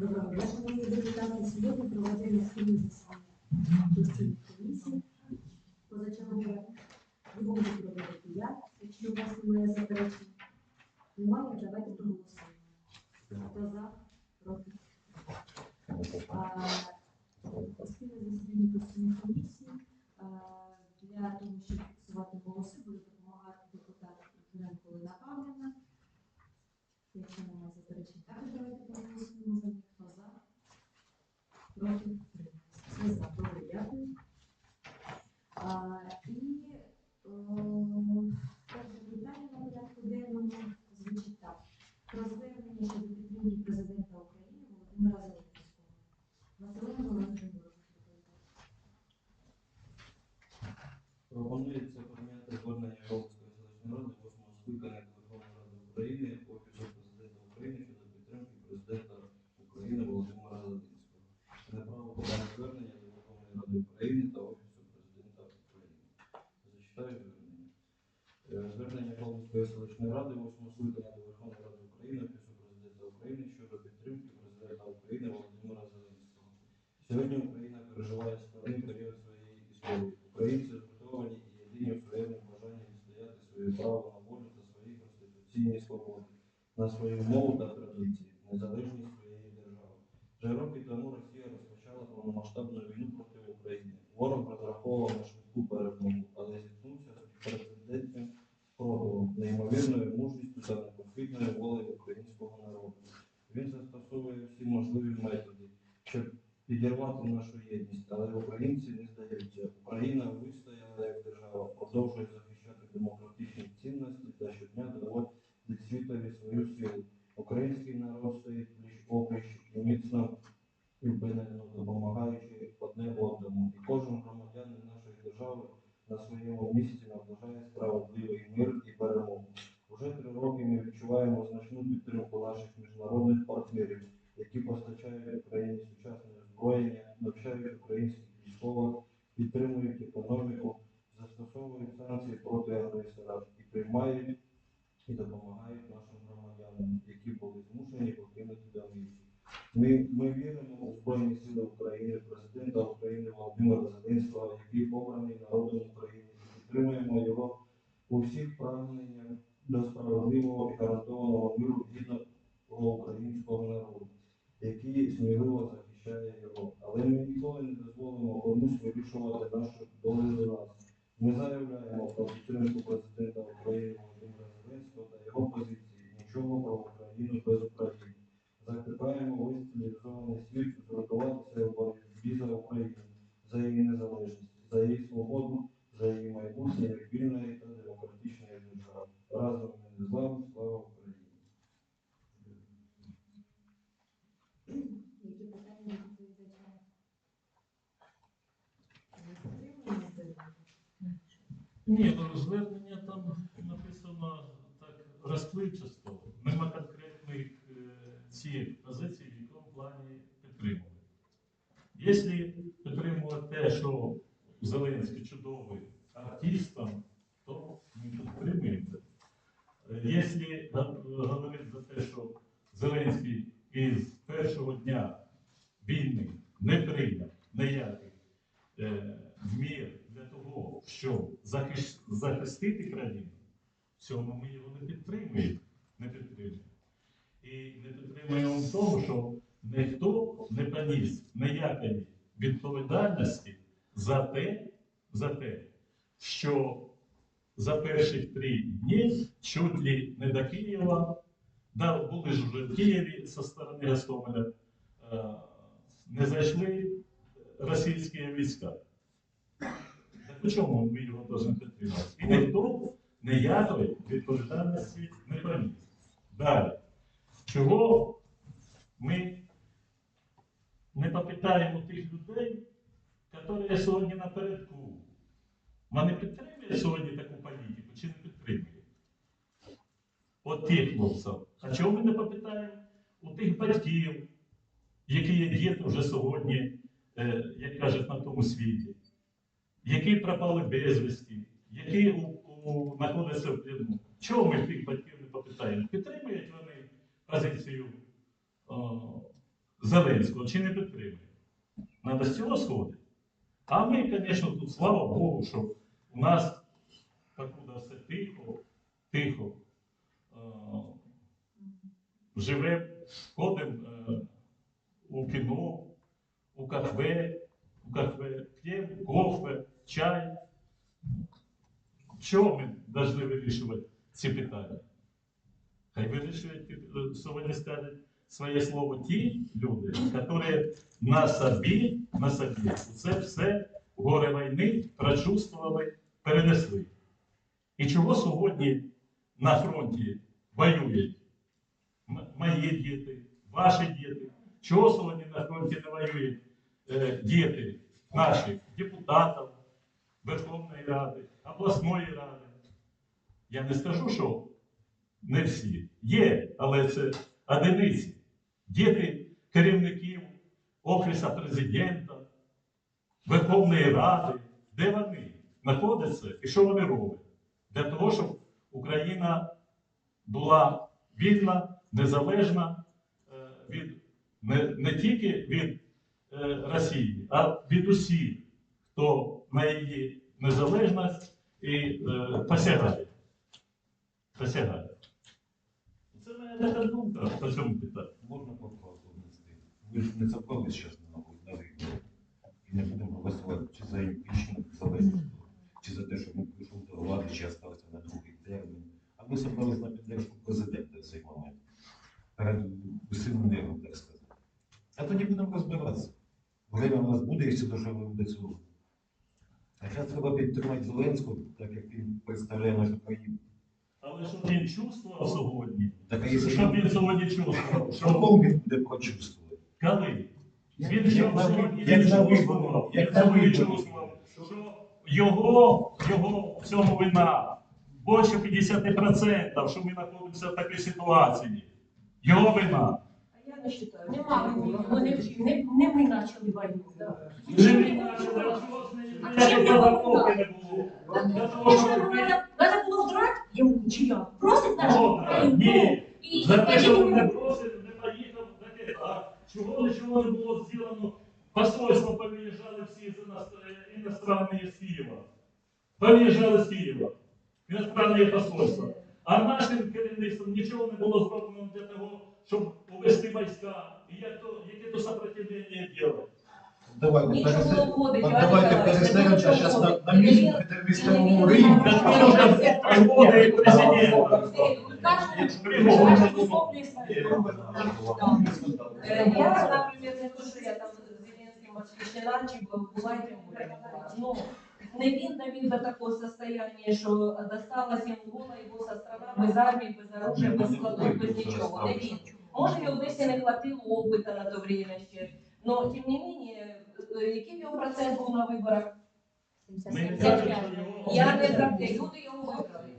Доброго дня, шановні депутати. Сьогодні проведення спільних засідання постійних комісій. Позачергове буду проводити я, якщо у вас немає заперечень. Немає, давайте проголосуємо. Хто за? Проти? А, засідання постійних комісій для того, щоб фіксувати голоси, буде допомагати депутат Олена Павлівна. Якщо немає заперечень, також давайте проголосуємо за них. Хто за? Проти? Всі за. Добре, дякую. А, і о, перше питання на порядку денному звучить так. Про звернення щодо підтримки президента України Володимира Зеленського. Василина Володимировна. Пропонується прийняти звернення Європейської селищної ради восьмого скликання до Верховної Ради України, Офісу президента України щодо підтримки президента України Володимира Зеленського. На право подання звернення до Верховної Ради України та Офісу президента України. Зачитаю звернення. Е, Звернення Європейської селищної ради восьмого скликання до Верховної Ради України, Офісу президента України щодо підтримки президента України Володимира Зеленського. Сьогодні Україна переживає складний період своєї історії. Українці згуртовані і єдині в своєму бажанні відстояти своє право на волю та свої конституційні свободи, на свою мову та традиції, незалежність своєї Вже роки тому Росія розпочала повномасштабну війну проти України. Ворог розраховував на швидку перемогу, але зіткнувся з безпрецедентним спротивом, неймовірною мужністю та непохитною волею українського народу. Він застосовує всі можливі методи, щоб підірвати нашу єдність, але українці не здаються. Україна вистояла як держава, продовжує захищати демократичні цінності та щодня доводить світові свою силу. Український народ стоїть пліч опліч і міцно впевнено допомагаючи одне одному. І кожен громадянин нашої держави на своєму місці наближає справедливий мир і перемогу. Уже три роки ми відчуваємо значну підтримку наших міжнародних партнерів які постачають Україні сучасне озброєння, навчають українських військових, підтримують економіку, застосовують санкції проти агресора і приймають і допомагають нашим громадянам, які були змушені покинути домівки. Ми, ми віримо у Збройні Сили України, президента України Володимира Зеленського, який обраний народом України, підтримуємо його у всіх прагненнях до справедливого і гарантованого миру гідного українського народу який сміливо захищає його. Але ми ніколи не дозволимо комусь вирішувати нашу долю за нас. Ми заявляємо про підтримку президента України Володимира Зеленського та його позиції нічого про Україну без України. Закликаємо весь цивілізований світ згуртуватися в боротьбі за Україну, за її незалежність, за її свободу, за її майбутнє як вільної та демократичної держави. Разом ми не зламі, слава Україні! Які питання? Ні, ну звернення там написано так розпливчасто. Нема конкретних е, цих позицій, в якому плані підтримувати. Якщо підтримувати те, що Зеленський чудовий артистом, то ми підтримуємо. Якщо говорити за те, що Зеленський із першого дня війни не прийняв ніяких е, мір для того, щоб захистити країну, в цьому ми його не підтримуємо. Не підтримуємо. І не підтримуємо в тому, що ніхто не поніс ніякої відповідальності за те, за те, що за перші три дні чуть ли не до Києва, да, були ж вже в Києві зі сторони Гостомеля, е, не зайшли російські війська. Так у чому ми його повинні підтримати? І ніхто ніякої відповідальності не поніс. Далі. Чого ми не попитаємо тих людей, які сьогодні напередку? Вони підтримує сьогодні таку політику чи не підтримує? От тих хлопців. А чого ми не попитаємо у тих батьків, які є діти вже сьогодні, е, як кажуть, на тому світі, які пропали безвісті, які у, у, знаходяться в плену. Чого ми тих батьків не попитаємо? Підтримують вони позицію о, Зеленського чи не підтримує. Треба з цього сходити. А ми, звісно, тут слава Богу, що у нас покуда все тихо, тихо. е, Живемо, ходимо е, у кіно, у кафе, у кафе п'ємо кофе, чай. Чого ми повинні вирішувати ці питання? Хай вирішують е, скажуть своє слово ті люди, які на собі, на собі це все горе війни прочувствували, перенесли. І чого сьогодні на фронті воюють мої діти, ваші діти? Чого сьогодні на фронті не воюють е, діти наших депутатів Верховної Ради, обласної ради? Я не скажу, що не всі. Є, але це одиниці. Діти керівників Офісу президента, Верховної Ради, де вони знаходяться і що вони роблять? Для того, щоб Україна була вільна, незалежна е, від, не, не тільки від е, Росії, а від усіх, хто на її незалежність і е, посягає. Посягає. Така думка по цьому питанню. Можна поправку внести. Ви ж не собрались зараз на на вибори. І не будемо голосувати чи за імпічмент Зеленського, чи за те, щоб він прийшов до влади, чи остався на другий термін. А ми собрались на підтримку президента в цей момент. Перед усім нервом, так сказати. А тоді будемо розбиратися. Время у нас буде, якщо доживемо до цього. А зараз треба підтримати Зеленського, так як він представляє нашу країну. Але щоб він чувствував сьогодні, Так а якщо щоб він сьогодні чувствував, що він буде прочувствувати? коли він Як що на сьогодні як він чувствував, виборах, як на виборах. чувствував, що його, його в цьому вина більше 50%, що ми знаходимося в такій ситуації. Його вина. А я не вважаю. Нема війни. Вони не, не ми почали війну. Вже почав, а чого з нею А чим його не було. Для того, щоб треба було вдрати йому чи як? Просить Можна. Ні. І За те, що він не просив, не поїхав, таке, а чого нічого не було зроблено? Посольство повиїжджали всі з іностр- з Києва. Повиїжджали з Києва. Іностранні посольства. А нашим керівництвом нічого не було зроблено для того, щоб увести війська. І як то, яке то сопротивлення робити. Давайте Нічого пересе- вводить, от Іван давайте Ніколаївич, перестанемо зараз на, на уже приводить. Е, Я, наприклад, не то, що я там з Зеленським восхищена, чи була і тим більше. Ну, не він довів до такого состояния, що досталась йому гола його со страна без армії, без оружия, без складов, без нічого. Не він. Може, його десь і не хватило опиту на то время ще. Но, тим не е, який його процент був на виборах? Я не про люди його вибрали.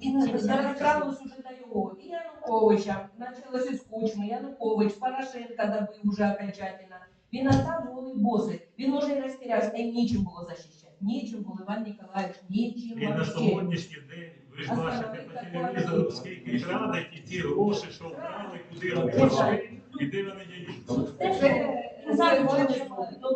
І розкралось уже до його. І Януковича, почалось із Кучми, Янукович, Порошенка добив уже окончательно. Він остав голий боси. Він може і розтірявся, і нічим було захищати. Нічим було, Іван Ніколаївич, нічим І на сьогоднішній день ви ж бачите по телевізору, скільки крадуть і ті гроші, що вкрали, куди вони пішли, і де вони діють.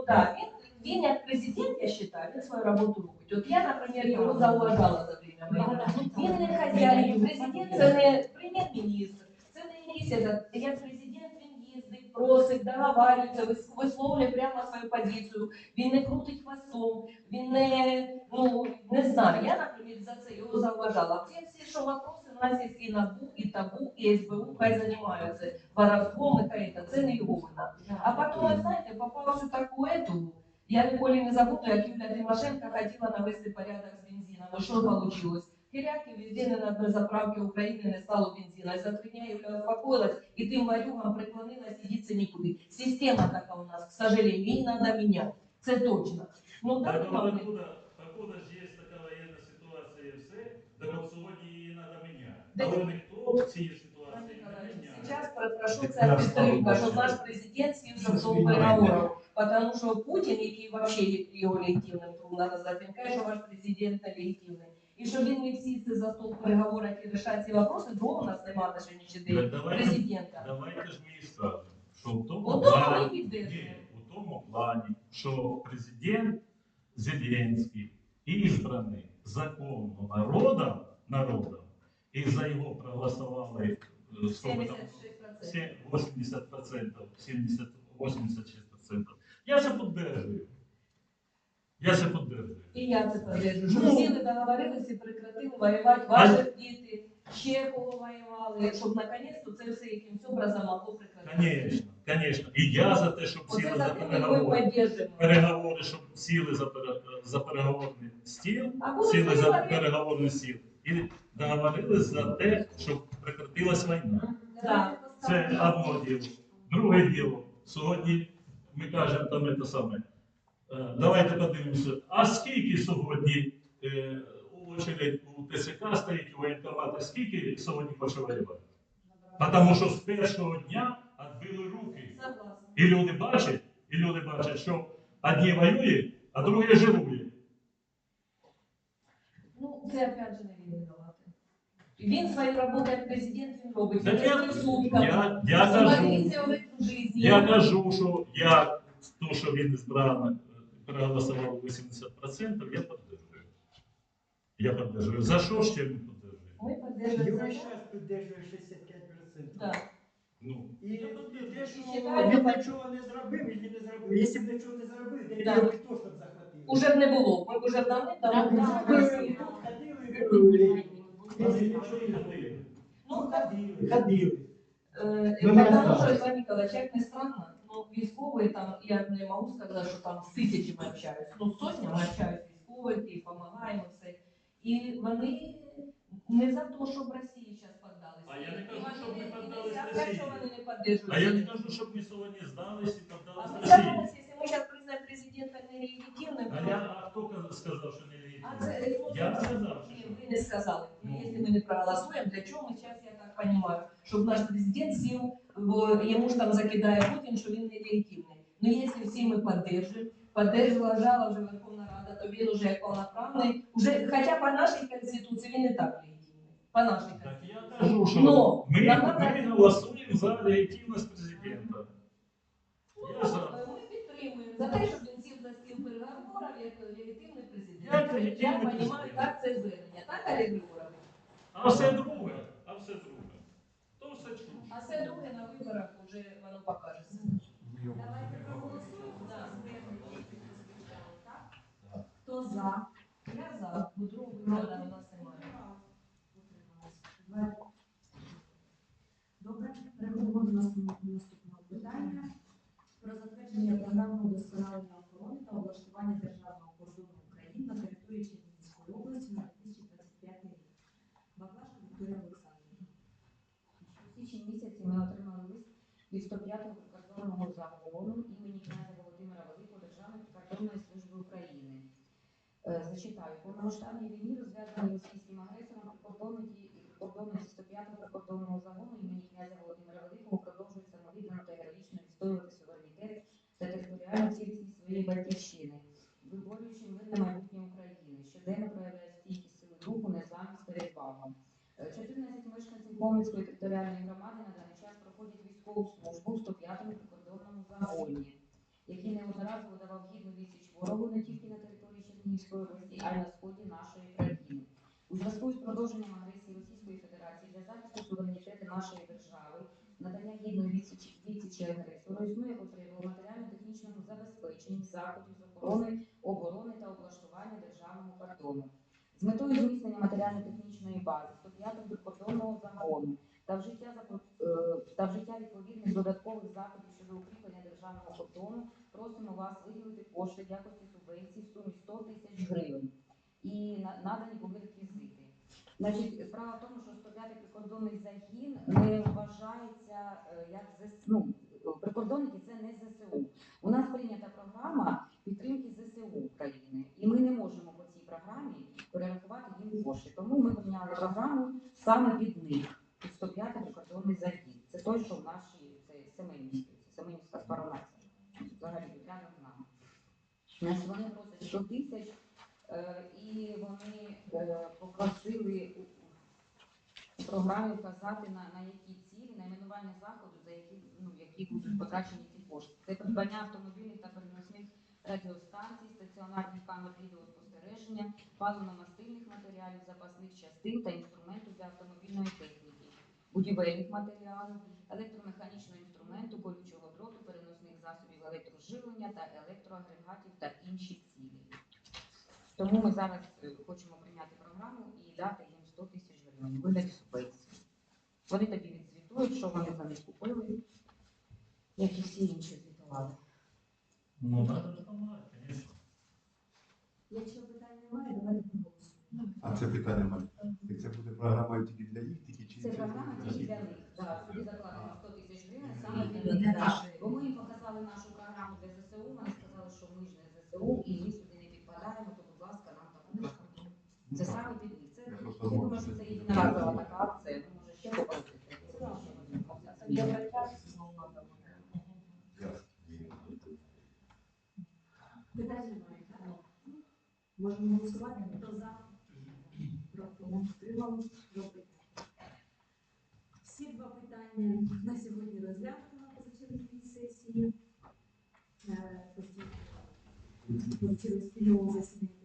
Ну так, він, він як президент, я вважаю, він свою роботу робить. От я, наприклад, його зауважала за время війни. Він не хазяїн, президент це не прем'єр-міністр, це не якийсь як президент він їздить, просить, договарюється, вис- висловлює прямо свою позицію, він не крутить хвостом, він не, ну, не знаю, я, наприклад, за це його зауважала. Ті всі, що вопроси, у нас є і НАБУ, і ТАБУ, і СБУ, хай займаються воровством, і хай це, це не його вина. А потом, ви знаєте, попав в таку эту, я ніколи не забуду, як Юля Тимошенко хотіла навести порядок з бензином. І що получилось? Хіряки везде не на одной заправке України не стало бензина. І за три дня Юля успокоилась, і тим варюгам преклонилась, і діться нікуди. Система така у нас, к сожалению, її треба міняти. Це точно. Ну, так, Так, мабуть. покуда, покуда ж є Але ніхто в цій Пане ситуації не Николаевич, міняє. Сейчас прошу ця підтримка, щоб наш президент сів за стол переговорів. Потому що Путін, який вообще його легітимним трудно назвати, він каже, що ваш президент нелегітимний. І щоб він міг сісти за стол переговорів і рішати ці вопроси, другого у нас немає на сьогоднішній Так день давайте, президента. давайте ж ми і скажемо, що в тому От того підтримуємо. у тому плані, що президент Зеленський ізбраний законно народом, народом, і за його проголосували е, сколько там, 76%. все 80%, 70, 86%. Я це підтримую. Я це підтримую. І я це подержу. Щоб Ну. сіли договорилися і прекратили воювати ваші діти, ще кого воювали, щоб наконець-то це все якимось образом могло прекратитися. Конечно, конечно. І я за те, щоб Оце сіли за за переговори. Переговори, щоб сіли за, за переговорний стіл, А сіли за переговорний стіл і договорились за те, щоб прекратилась війна. Це одно діло. Друге діло. Сьогодні ми кажемо там це саме. е, Давайте подивимося, а скільки сьогодні е, очередь у ТСК стоїть у воєнкоматі, скільки сьогодні воювати? Тому що з першого дня відбили руки. І люди бачать, і люди бачать, що одні воюють, а другі жирують. Ну, це опять же не він винуватий. Він свою роботу як президент він робить. Так Він я, не сутками. я, я кажу, Смотрите в эту жизнь. я кажу, що я то, що він избрано проголосував 80%, я підтримую. Я підтримую. За що ще він підтримує? Ми Юра підтримуємо. зараз підтримує 65%. Да. Ну, І те, що Считаю, він що- нічого не зробив, і не зробив. Якщо б нічого не зробив, то Да. його хто ж там захватив? Уже б не було. Ми б уже були в Росії. не ходили. Ну, ходили, ходили. Е, Ну, Потому що, Іван Ніколаївич, як не странно, ну, військові там, я не можу сказати, що там з тисячами общаюсь, ну, з сотнями общаюсь військових і допомагаємо все. І вони не за те, щоб Росії зараз піддалися. А я не кажу, вони щоб ми не- не за те, Росії. що вони не підтримують. А я не кажу, щоб ми сьогодні здались і А піддались Росії. якщо ми зараз признаємо президента нелегітимним, А то- я а хто каз- сказав, що не А легітимно? це, ну, Я сказав, Ні, що. ви не сказали. Ну, Ну. если мы не проголосуем, для чего мы сейчас, я так понимаю, чтобы наш президент сел, в- ему ж там закидає Путін, що він нелегітимний. Ну, якщо всі ми підтримуємо, підтримала жала вже Верховна Рада, то він уже як повноправний, уже, хоча по нашій Конституції він не так легітимний. По нашій Так Конституції. я кажу, що Но ми, нам ми надо- голосуємо за легітимність президента. Я за. Ну, ми підтримуємо за те, щоб Я розумію, так це звернення. Так, Олег Григорович? А все друге, а все друге. То все чуш. А все друге на виборах вже воно покажеться. Давайте проголосуємо Да. Так? Хто за? Я за, бо другого виходу у нас немає. Добре, переходимо до наступного наступного питання. Про затвердження програми удосконалення захисту суверенітету нашої держави, надання гідної відсічі, відсічі агресору існує потреба у матеріально-технічному забезпеченні заходів з охорони, оборони та облаштування державного кордону. З метою зміцнення матеріально-технічної бази 105-го прикордонного загону та вжиття е, та вжиття відповідних додаткових заходів щодо укріплення державного кордону просимо вас виділити кошти якості субвенції в сумі 100 тисяч гривень. І надані були реквізити. Значить, справа в тому, що 105-й прикордонний загін не вважається е, як ЗСУ. ну, прикордонники це не ЗСУ. У нас прийнята програма підтримки ЗСУ України, і ми не можемо по цій програмі перерахувати їм кошти. Тому ми прийняли програму саме під них. Тут 105 прикордонний загін. Це той, що в нашій це Семенівській, це Семенівська сторона. Це взагалі тут рядом з нами. Значить, вони просять 100 тисяч, е, і вони е, попросили у- у програмі вказати на, на які цілі, найменування заходу, за які, ну, які будуть потрачені ці кошти. Це придбання автомобільних та переносних радіостанцій, стаціонарних камер відеоспостереження, паливно-мастильних матеріалів, запасних частин та інструменту для автомобільної техніки, будівельних матеріалів, електромеханічного інструменту, колючого дроту, переносних засобів електроживлення та електроагрегатів та інші цілі. Тому ми зараз е, хочемо прийняти програму і дати їм 100 тисяч гривень вигляді субвенції. Вони тобі відзвітують, що вони за них купили, як і всі інші звітували. Ну, допомагати, звісно. Якщо питань немає, давайте проголосуємо. А це питання має. І це буде програма тільки для їх, тільки чи Це програма тільки для них. Да, Сюди закладено 100 тисяч гривень саме для них. Бо ми їм показали нашу програму для ЗСУ, вони сказали, що ми ж не ЗСУ і ми сюди не підпадаємо, то, будь ласка, нам таку. Це саме під них. Це, Я думаю, що це єдиноразова така акція, ну, може ще попросити. Питань немає. Можемо голосувати. Хто за? Проти утримались? Добре. Всі два питання на сьогодні розглянуто на позачерговій сесії. Е, Позачерговій спільному засіданні